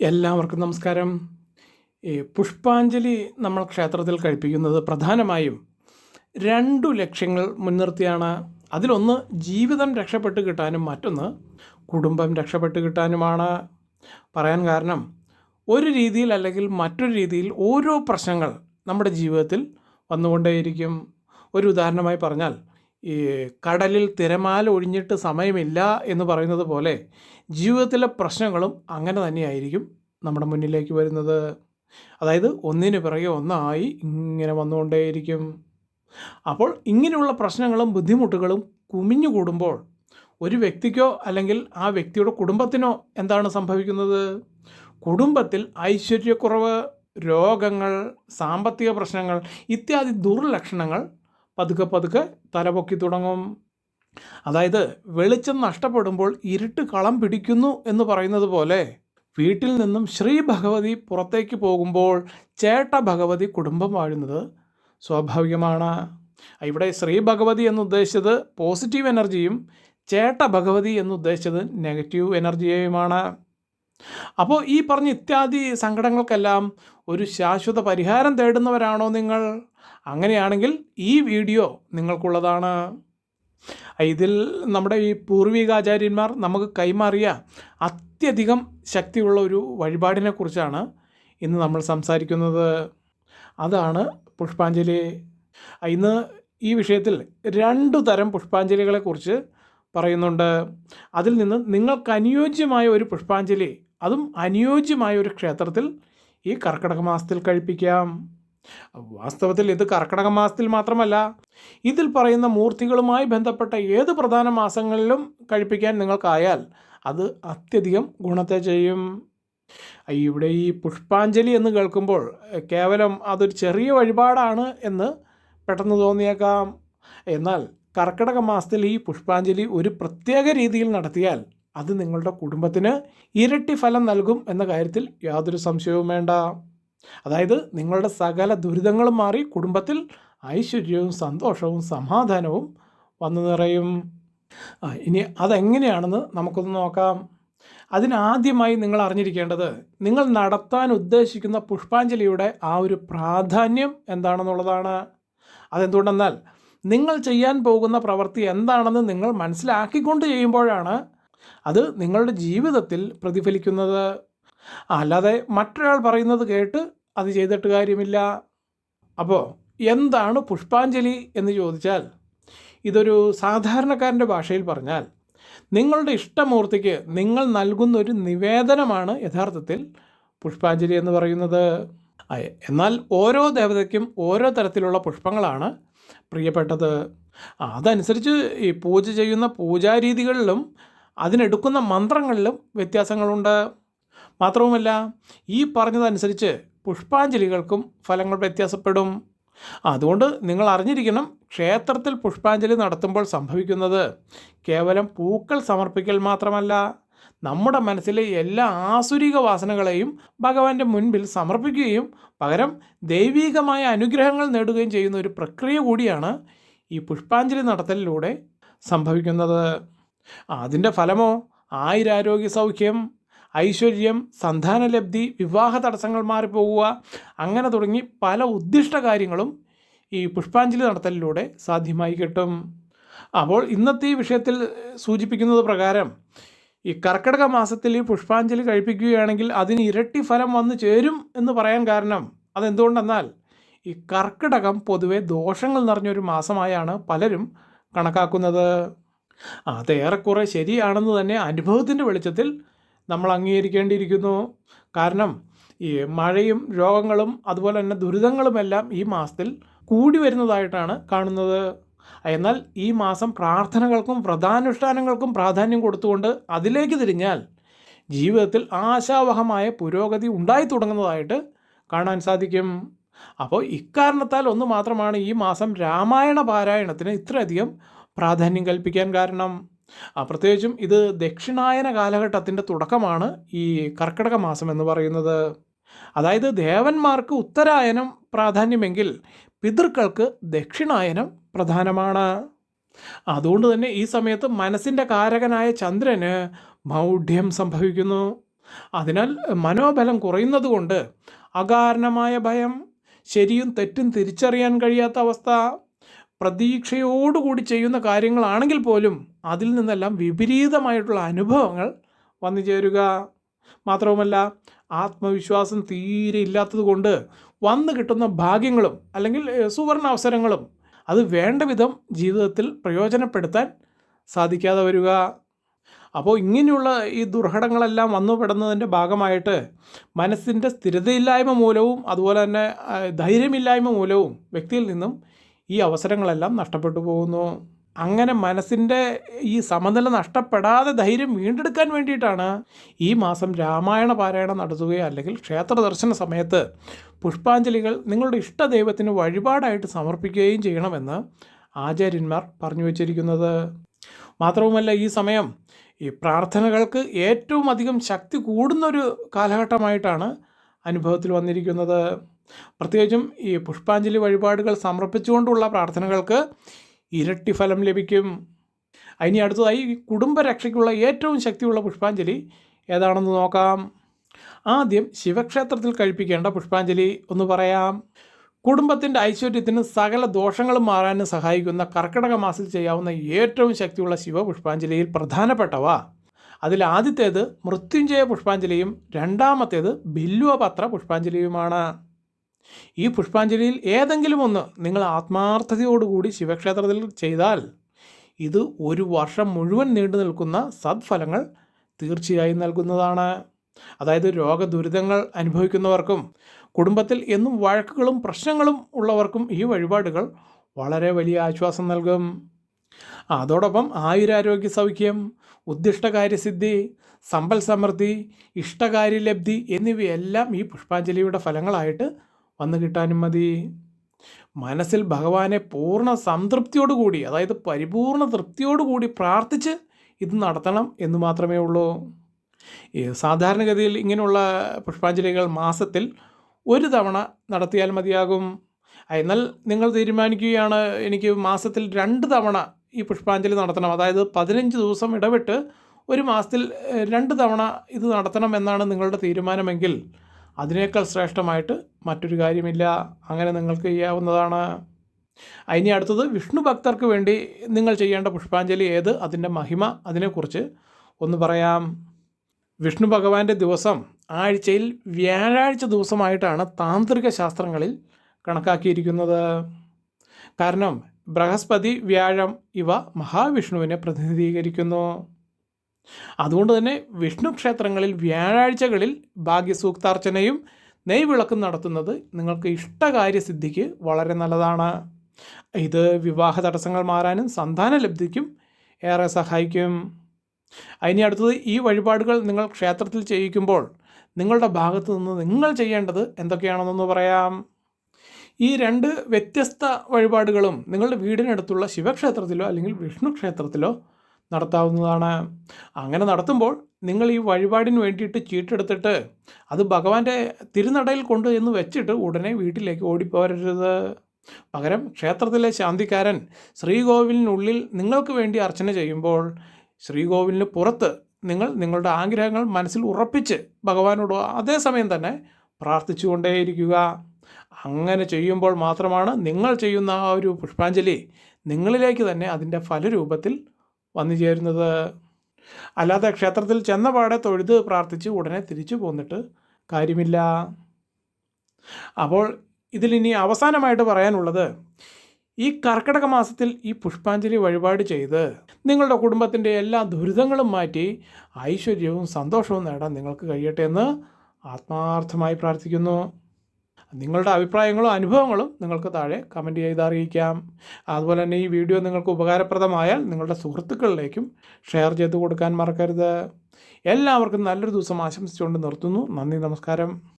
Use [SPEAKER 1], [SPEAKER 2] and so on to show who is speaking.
[SPEAKER 1] എല്ലാവർക്കും നമസ്കാരം. ഈ പുഷ്പാഞ്ജലി നമ്മൾ ക്ഷേത്രത്തിൽ കഴിപ്പിക്കുന്നത് പ്രധാനമായും രണ്ടു ലക്ഷ്യങ്ങൾ മുൻനിർത്തിയാണ്. അതിലൊന്ന് ജീവിതം രക്ഷപ്പെട്ട് കിട്ടാനും മറ്റൊന്ന് കുടുംബം രക്ഷപ്പെട്ട് കിട്ടാനുമാണ്. പറയാൻ കാരണം ഒരു രീതിയിൽ അല്ലെങ്കിൽ മറ്റൊരു രീതിയിൽ ഓരോ പ്രശ്നങ്ങൾ നമ്മുടെ ജീവിതത്തിൽ വന്നുകൊണ്ടേയിരിക്കും. ഒരു ഉദാഹരണമായി പറഞ്ഞാൽ ഈ കടലിൽ തിരമാല ഒഴിഞ്ഞിട്ട് സമയമില്ല എന്ന് പറയുന്നത് പോലെ ജീവിതത്തിലെ പ്രശ്നങ്ങളും അങ്ങനെ തന്നെയായിരിക്കും നമ്മുടെ മുന്നിലേക്ക് വരുന്നത്. അതായത് ഒന്നിന് പിറകെ ഒന്നായി ഇങ്ങനെ വന്നുകൊണ്ടേയിരിക്കും. അപ്പോൾ ഇങ്ങനെയുള്ള പ്രശ്നങ്ങളും ബുദ്ധിമുട്ടുകളും കുമിഞ്ഞു കൂടുമ്പോൾ ഒരു വ്യക്തിക്കോ അല്ലെങ്കിൽ ആ വ്യക്തിയുടെ കുടുംബത്തിനോ എന്താണ് സംഭവിക്കുന്നത്? കുടുംബത്തിൽ ഐശ്വര്യക്കുറവ് രോഗങ്ങൾ സാമ്പത്തിക പ്രശ്നങ്ങൾ ഇത്യാദി ദുർലക്ഷണങ്ങൾ പതുക്കെ പതുക്കെ തലപൊക്കി തുടങ്ങും. അതായത് വെളിച്ചം നഷ്ടപ്പെടുമ്പോൾ ഇരുട്ട് കളം പിടിക്കുന്നു എന്ന് പറയുന്നത് പോലെ വീട്ടിൽ നിന്നും ശ്രീ ഭഗവതി പുറത്തേക്ക് പോകുമ്പോൾ ചേട്ട ഭഗവതി കുടുംബം വാഴുന്നത് സ്വാഭാവികമാണ്. ഇവിടെ ശ്രീ ഭഗവതി എന്ന് ഉദ്ദേശിച്ചത് പോസിറ്റീവ് എനർജിയും ചേട്ട ഭഗവതി എന്ന് ഉദ്ദേശിച്ചത് നെഗറ്റീവ് എനർജിയുമാണ് അപ്പോൾ ഈ പറഞ്ഞ ഇത്യാദി സങ്കടങ്ങൾക്കെല്ലാം ഒരു ശാശ്വത പരിഹാരം തേടുന്നവരാണോ നിങ്ങൾ? അങ്ങനെയാണെങ്കിൽ ഈ വീഡിയോ നിങ്ങൾക്കുള്ളതാണ്. ഇതിൽ നമ്മുടെ ഈ പൂർവികാചാര്യന്മാർ നമുക്ക് കൈമാറിയ അത്യധികം ശക്തിയുള്ള ഒരു വഴിപാടിനെ കുറിച്ചാണ് ഇന്ന് നമ്മൾ സംസാരിക്കുന്നത്. അതാണ് പുഷ്പാഞ്ജലി. ഇന്ന് ഈ വിഷയത്തിൽ രണ്ടു തരം പുഷ്പാഞ്ജലികളെക്കുറിച്ച് പറയുന്നുണ്ട്. അതിൽ നിന്ന് നിങ്ങൾക്ക് അനുയോജ്യമായ ഒരു പുഷ്പാഞ്ജലി അതും അനുയോജ്യമായ ഒരു ക്ഷേത്രത്തിൽ ഈ കർക്കിടക മാസത്തിൽ കഴിപ്പിക്കാം. വാസ്തവത്തിൽ ഇത് കർക്കിടക മാസത്തിൽ മാത്രമല്ല ഇതിൽ പറയുന്ന മൂർത്തികളുമായി ബന്ധപ്പെട്ട ഏത് പ്രധാന മാസങ്ങളിലും കഴിപ്പിക്കാൻ നിങ്ങൾക്കായാൽ അത് അത്യധികം ഗുണത്തെ ചെയ്യും. ഇവിടെ ഈ പുഷ്പാഞ്ജലി എന്ന് കേൾക്കുമ്പോൾ കേവലം അതൊരു ചെറിയ വഴിപാടാണ് എന്ന് പെട്ടെന്ന് തോന്നിയേക്കാം. എന്നാൽ കർക്കിടക മാസത്തിൽ ഈ പുഷ്പാഞ്ജലി ഒരു പ്രത്യേക രീതിയിൽ നടത്തിയാൽ അത് നിങ്ങളുടെ കുടുംബത്തിന് ഇരട്ടി ഫലം നൽകും എന്ന കാര്യത്തിൽ യാതൊരു സംശയവും വേണ്ട. അതായത് നിങ്ങളുടെ സകല ദുരിതങ്ങളും മാറി കുടുംബത്തിൽ ഐശ്വര്യവും സന്തോഷവും സമാധാനവും വന്നു നിറയും. ഇനി അതെങ്ങനെയാണെന്ന് നമുക്കൊന്ന് നോക്കാം. അതിനാദ്യമായി നിങ്ങൾ അറിഞ്ഞിരിക്കേണ്ടത് നിങ്ങൾ നടത്താൻ ഉദ്ദേശിക്കുന്ന പുഷ്പാഞ്ജലിയുടെ ആ ഒരു പ്രാധാന്യം എന്താണെന്നുള്ളതാണ്. അതെന്തുകൊണ്ടെന്നാൽ നിങ്ങൾ ചെയ്യാൻ പോകുന്ന പ്രവൃത്തി എന്താണെന്ന് നിങ്ങൾ മനസ്സിലാക്കിക്കൊണ്ട് ചെയ്യുമ്പോഴാണ് അത് നിങ്ങളുടെ ജീവിതത്തിൽ പ്രതിഫലിക്കുന്നത്. അല്ലാതെ മറ്റൊരാൾ പറയുന്നത് കേട്ട് അത് ചെയ്തിട്ട് കാര്യമില്ല. അപ്പോൾ എന്താണ് പുഷ്പാഞ്ജലി എന്ന് ചോദിച്ചാൽ ഇതൊരു സാധാരണക്കാരന്റെ ഭാഷയിൽ പറഞ്ഞാൽ നിങ്ങളുടെ ഇഷ്ടമൂർത്തിക്ക് നിങ്ങൾ നൽകുന്ന ഒരു നിവേദനമാണ് യഥാർത്ഥത്തിൽ പുഷ്പാഞ്ജലി എന്ന് പറയുന്നത്. എന്നാൽ ഓരോ ദേവതയ്ക്കും ഓരോ തരത്തിലുള്ള പുഷ്പങ്ങളാണ് പ്രിയപ്പെട്ടത്. അതനുസരിച്ച് ഈ പൂജ ചെയ്യുന്ന പൂജാരീതികളിലും അതിനെടുക്കുന്ന മന്ത്രങ്ങളിലും വ്യത്യാസങ്ങളുണ്ട്. മാത്രവുമല്ല ഈ പറഞ്ഞതനുസരിച്ച് പുഷ്പാഞ്ജലികൾക്കും ഫലങ്ങൾ വ്യത്യാസപ്പെടും. അതുകൊണ്ട് നിങ്ങൾ അറിഞ്ഞിരിക്കണം ക്ഷേത്രത്തിൽ പുഷ്പാഞ്ജലി നടത്തുമ്പോൾ സംഭവിക്കുന്നത് കേവലം പൂക്കൾ സമർപ്പിക്കൽ മാത്രമല്ല. നമ്മുടെ മനസ്സിലെ എല്ലാ ആസുരിക വാസനകളെയും ഭഗവാന്റെ മുൻപിൽ സമർപ്പിക്കുകയും പകരം ദൈവീകമായ അനുഗ്രഹങ്ങൾ നേടുകയും ചെയ്യുന്ന ഒരു പ്രക്രിയ കൂടിയാണ് ഈ പുഷ്പാഞ്ജലി നടത്തലിലൂടെ സംഭവിക്കുന്നത്. അതിന്റെ ഫലമോ? ആയിരാരോഗ്യ സൗഖ്യം. ഐശ്വര്യം സന്താനലബ്ധി വിവാഹ തടസ്സങ്ങൾ മാറിപ്പോകുക അങ്ങനെ തുടങ്ങി പല ഉദ്ദിഷ്ട കാര്യങ്ങളും ഈ പുഷ്പാഞ്ജലി നടത്തലിലൂടെ സാധ്യമായി കിട്ടും. അപ്പോൾ ഇന്നത്തെ ഈ വിഷയത്തിൽ സൂചിപ്പിക്കുന്നത് പ്രകാരം ഈ കർക്കിടക മാസത്തിൽ ഈ പുഷ്പാഞ്ജലി കഴിപ്പിക്കുകയാണെങ്കിൽ അതിന് ഇരട്ടി ഫലം വന്നു ചേരും എന്ന് പറയാൻ കാരണം അതെന്തുകൊണ്ടെന്നാൽ ഈ കർക്കിടകം പൊതുവെ ദോഷങ്ങൾ നിറഞ്ഞൊരു മാസമായാണ് പലരും കണക്കാക്കുന്നത്. അതേറെക്കുറെ ശരിയാണെന്ന് തന്നെ അനുഭവത്തിന്റെ വെളിച്ചത്തിൽ നമ്മൾ അംഗീകരിക്കേണ്ടിയിരിക്കുന്നു. കാരണം ഈ മഴയും രോഗങ്ങളും അതുപോലെ തന്നെ ദുരിതങ്ങളുമെല്ലാം ഈ മാസത്തിൽ കൂടി വരുന്നതായിട്ടാണ് കാണുന്നത്. എന്നാൽ ഈ മാസം പ്രാർത്ഥനകൾക്കും വ്രതാനുഷ്ഠാനങ്ങൾക്കും പ്രാധാന്യം കൊടുത്തുകൊണ്ട് അതിലേക്ക് തിരിഞ്ഞാൽ ജീവിതത്തിൽ ആശാവഹമായ പുരോഗതി ഉണ്ടായി തുടങ്ങുന്നതായിട്ട് കാണാൻ സാധിക്കും. അപ്പോൾ ഇക്കാരണത്താൽ ഒന്ന് മാത്രമാണ് ഈ മാസം രാമായണ പാരായണത്തിന് ഇത്രയധികം പ്രാധാന്യം കൽപ്പിക്കാൻ കാരണം. പ്രത്യേകിച്ചും ഇത് ദക്ഷിണായന കാലഘട്ടത്തിന്റെ തുടക്കമാണ് ഈ കർക്കിടക മാസം എന്ന് പറയുന്നത്. അതായത് ദേവന്മാർക്ക് ഉത്തരായനം പ്രാധാന്യമെങ്കിൽ പിതൃക്കൾക്ക് ദക്ഷിണായനം പ്രധാനമാണ്. അതുകൊണ്ട് തന്നെ ഈ സമയത്ത് മനസ്സിന്റെ കാരകനായ ചന്ദ്രന് മൗഢ്യം സംഭവിക്കുന്നു. അതിനാൽ മനോബലം കുറയുന്നതുകൊണ്ട് അകാരണമായ ഭയം ശരിയും തെറ്റും തിരിച്ചറിയാൻ കഴിയാത്ത അവസ്ഥ പ്രതീക്ഷയോടുകൂടി ചെയ്യുന്ന കാര്യങ്ങളാണെങ്കിൽ പോലും അതിൽ നിന്നെല്ലാം വിപരീതമായിട്ടുള്ള അനുഭവങ്ങൾ വന്നു ചേരുക. മാത്രവുമല്ല ആത്മവിശ്വാസം തീരെ ഇല്ലാത്തത് കൊണ്ട് വന്നു കിട്ടുന്ന ഭാഗ്യങ്ങളും അല്ലെങ്കിൽ സുവർണ അവസരങ്ങളും അത് വേണ്ട വിധം ജീവിതത്തിൽ പ്രയോജനപ്പെടുത്താൻ സാധിക്കാതെ വരിക. അപ്പോൾ ഇങ്ങനെയുള്ള ഈ ദുർഘടങ്ങളെല്ലാം വന്നു പെടുന്നതിന്റെ ഭാഗമായിട്ട് മനസ്സിന്റെ സ്ഥിരതയില്ലായ്മ മൂലവും അതുപോലെ തന്നെ ധൈര്യമില്ലായ്മ മൂലവും വ്യക്തിയിൽ നിന്നും ഈ അവസരങ്ങളെല്ലാം നഷ്ടപ്പെട്ടു പോകുന്നു. അങ്ങനെ മനസ്സിന്റെ ഈ സമനില നഷ്ടപ്പെടാതെ ധൈര്യം വീണ്ടെടുക്കാൻ വേണ്ടിയിട്ടാണ് ഈ മാസം രാമായണ പാരായണം നടത്തുകയോ അല്ലെങ്കിൽ ക്ഷേത്ര ദർശന സമയത്ത് പുഷ്പാഞ്ജലികൾ നിങ്ങളുടെ ഇഷ്ട ദൈവത്തിന് വഴിപാടായിട്ട് സമർപ്പിക്കുകയും ചെയ്യണമെന്ന് ആചാര്യന്മാർ പറഞ്ഞു വച്ചിരിക്കുന്നത്. മാത്രവുമല്ല ഈ സമയം ഈ പ്രാർത്ഥനകൾക്ക് ഏറ്റവും അധികം ശക്തി കൂടുന്നൊരു കാലഘട്ടമായിട്ടാണ് അനുഭവത്തിൽ വന്നിരിക്കുന്നത്. പ്രത്യേകിച്ചും ഈ പുഷ്പാഞ്ജലി വഴിപാടുകൾ സമർപ്പിച്ചുകൊണ്ടുള്ള പ്രാർത്ഥനകൾക്ക് ഇരട്ടി ഫലം ലഭിക്കും. അതിനി അടുത്തതായി കുടുംബരക്ഷയ്ക്കുള്ള ഏറ്റവും ശക്തിയുള്ള പുഷ്പാഞ്ജലി ഏതാണെന്ന് നോക്കാം. ആദ്യം ശിവക്ഷേത്രത്തിൽ കഴിപ്പിക്കേണ്ട പുഷ്പാഞ്ജലി ഒന്ന് പറയാം. കുടുംബത്തിന്റെ ഐശ്വര്യത്തിന് സകല ദോഷങ്ങളും മാറാനും സഹായിക്കുന്ന കർക്കിടക മാസത്തിൽ ചെയ്യാവുന്ന ഏറ്റവും ശക്തിയുള്ള ശിവപുഷ്പാഞ്ജലിയിൽ പ്രധാനപ്പെട്ടവ അതിൽ ആദ്യത്തേത് മൃത്യുഞ്ജയ പുഷ്പാഞ്ജലിയും രണ്ടാമത്തേത് ബില്ലുവപത്ര പുഷ്പാഞ്ജലിയുമാണ്. ഈ പുഷ്പാഞ്ജലിയിൽ ഏതെങ്കിലും ഒന്ന് നിങ്ങൾ ആത്മാർത്ഥതയോടുകൂടി ശിവക്ഷേത്രത്തിൽ ചെയ്താൽ ഇത് ഒരു വർഷം മുഴുവൻ നീണ്ടു നിൽക്കുന്ന സദ്ഫലങ്ങൾ തീർച്ചയായും നൽകുന്നതാണ്. അതായത് രോഗദുരിതങ്ങൾ അനുഭവിക്കുന്നവർക്കും കുടുംബത്തിൽ എന്നും വഴക്കുകളും പ്രശ്നങ്ങളും ഉള്ളവർക്കും ഈ വഴിപാടുകൾ വളരെ വലിയ ആശ്വാസം നൽകും. അതോടൊപ്പം ആയുരാരോഗ്യ സൗഖ്യം ഉദ്ദിഷ്ടകാര്യസിദ്ധി സമ്പൽ സമൃദ്ധി ഇഷ്ടകാര്യലബ്ധി എന്നിവയെല്ലാം ഈ പുഷ്പാഞ്ജലിയുടെ ഫലങ്ങളായിട്ട് വന്നു കിട്ടാനും മതി. മനസ്സിൽ ഭഗവാനെ പൂർണ സംതൃപ്തിയോടുകൂടി അതായത് പരിപൂർണ തൃപ്തിയോടുകൂടി പ്രാർത്ഥിച്ച് ഇത് നടത്തണം എന്ന് മാത്രമേ ഉള്ളൂ. സാധാരണഗതിയിൽ ഇങ്ങനെയുള്ള പുഷ്പാഞ്ജലികൾ മാസത്തിൽ ഒരു തവണ നടത്തിയാൽ മതിയാകും. എന്നാൽ നിങ്ങൾ തീരുമാനിക്കുകയാണ് എനിക്ക് മാസത്തിൽ രണ്ട് തവണ ഈ പുഷ്പാഞ്ജലി നടത്തണം. അതായത് പതിനഞ്ച് ദിവസം ഇടവിട്ട് ഒരു മാസത്തിൽ രണ്ട് തവണ ഇത് നടത്തണം എന്നാണ് നിങ്ങളുടെ തീരുമാനമെങ്കിൽ അതിനേക്കാൾ ശ്രേഷ്ഠമായിട്ട് മറ്റൊരു കാര്യമില്ല. അങ്ങനെ നിങ്ങൾക്ക് ചെയ്യാവുന്നതാണ്. ഇനി അടുത്തത് വിഷ്ണു ഭക്തർക്ക് വേണ്ടി നിങ്ങൾ ചെയ്യേണ്ട പുഷ്പാഞ്ജലി ഏത്? അതിന്റെ മഹിമ അതിനെക്കുറിച്ച് ഒന്ന് പറയാം. വിഷ്ണു ഭഗവാന്റെ ദിവസം ആഴ്ചയിൽ വ്യാഴാഴ്ച ദിവസമായിട്ടാണ് താന്ത്രിക ശാസ്ത്രങ്ങളിൽ കണക്കാക്കിയിരിക്കുന്നത്. കാരണം ബൃഹസ്പതി വ്യാഴം ഇവ മഹാവിഷ്ണുവിനെ പ്രതിനിധീകരിക്കുന്നു. അതുകൊണ്ട് തന്നെ വിഷ്ണു ക്ഷേത്രങ്ങളിൽ വ്യാഴാഴ്ചകളിൽ ഭാഗ്യസൂക്താർച്ചനയും നെയ്വിളക്കും നടത്തുന്നത് നിങ്ങൾക്ക് ഇഷ്ടകാര്യസിദ്ധിക്ക് വളരെ നല്ലതാണ്. ഇത് വിവാഹ തടസ്സങ്ങൾ മാറാനും സന്താന ലബ്ധിക്കും ഏറെ സഹായിക്കും. അതിനി അടുത്തത് ഈ വഴിപാടുകൾ നിങ്ങൾ ക്ഷേത്രത്തിൽ ചെയ്യിക്കുമ്പോൾ നിങ്ങളുടെ ഭാഗത്തു നിന്ന് നിങ്ങൾ ചെയ്യേണ്ടത് എന്തൊക്കെയാണെന്നൊന്ന് പറയാം. ഈ രണ്ട് വ്യത്യസ്ത വഴിപാടുകളും നിങ്ങളുടെ വീടിനടുത്തുള്ള ശിവക്ഷേത്രത്തിലോ അല്ലെങ്കിൽ വിഷ്ണു ക്ഷേത്രത്തിലോ നടത്താവുന്നതാണ്. അങ്ങനെ നടത്തുമ്പോൾ നിങ്ങൾ ഈ വഴിപാടിന് വേണ്ടിയിട്ട് ചീട്ടെടുത്തിട്ട് അത് ഭഗവാന്റെ തിരുനടയിൽ കൊണ്ടു എന്ന് വെച്ചിട്ട് ഉടനെ വീട്ടിലേക്ക് ഓടിപ്പോരരുത്. പകരം ക്ഷേത്രത്തിലെ ശാന്തിക്കാരൻ ശ്രീകോവിലിനുള്ളിൽ നിങ്ങൾക്ക് വേണ്ടി അർച്ചന ചെയ്യുമ്പോൾ ശ്രീകോവിലിന് പുറത്ത് നിങ്ങൾ നിങ്ങളുടെ ആഗ്രഹങ്ങൾ മനസ്സിൽ ഉറപ്പിച്ച് ഭഗവാനോട് അതേസമയം തന്നെ പ്രാർത്ഥിച്ചുകൊണ്ടേയിരിക്കുക. അങ്ങനെ ചെയ്യുമ്പോൾ മാത്രമാണ് നിങ്ങൾ ചെയ്യുന്ന ആ ഒരു പുഷ്പാഞ്ജലി നിങ്ങളിലേക്ക് തന്നെ അതിന്റെ ഫലരൂപത്തിൽ വന്നു ചേരുന്നത്. അല്ലാതെ ക്ഷേത്രത്തിൽ ചെന്ന പാടെ തൊഴുത് പ്രാർത്ഥിച്ച് ഉടനെ തിരിച്ചു പോന്നിട്ട് കാര്യമില്ല. അപ്പോൾ ഇതിലിനി അവസാനമായിട്ട് പറയാനുള്ളത് ഈ കർക്കിടക മാസത്തിൽ ഈ പുഷ്പാഞ്ജലി വഴിപാട് ചെയ്ത് നിങ്ങളുടെ കുടുംബത്തിന്റെ എല്ലാ ദുരിതങ്ങളും മാറ്റി ഐശ്വര്യവും സന്തോഷവും നേടാൻ നിങ്ങൾക്ക് കഴിയട്ടെ എന്ന് ആത്മാർത്ഥമായി പ്രാർത്ഥിക്കുന്നു. നിങ്ങളുടെ അഭിപ്രായങ്ങളും അനുഭവങ്ങളും നിങ്ങൾക്ക് താഴെ കമന്റ് ചെയ്ത് അറിയിക്കാം. അതുപോലെ തന്നെ ഈ വീഡിയോ നിങ്ങൾക്ക് ഉപകാരപ്രദമായാൽ നിങ്ങളുടെ സുഹൃത്തുക്കളിലേക്കും ഷെയർ ചെയ്ത് കൊടുക്കാൻ മറക്കരുത്. എല്ലാവർക്കും നല്ലൊരു ദിവസം ആശംസിച്ചുകൊണ്ട് നിർത്തുന്നു. നന്ദി നമസ്കാരം.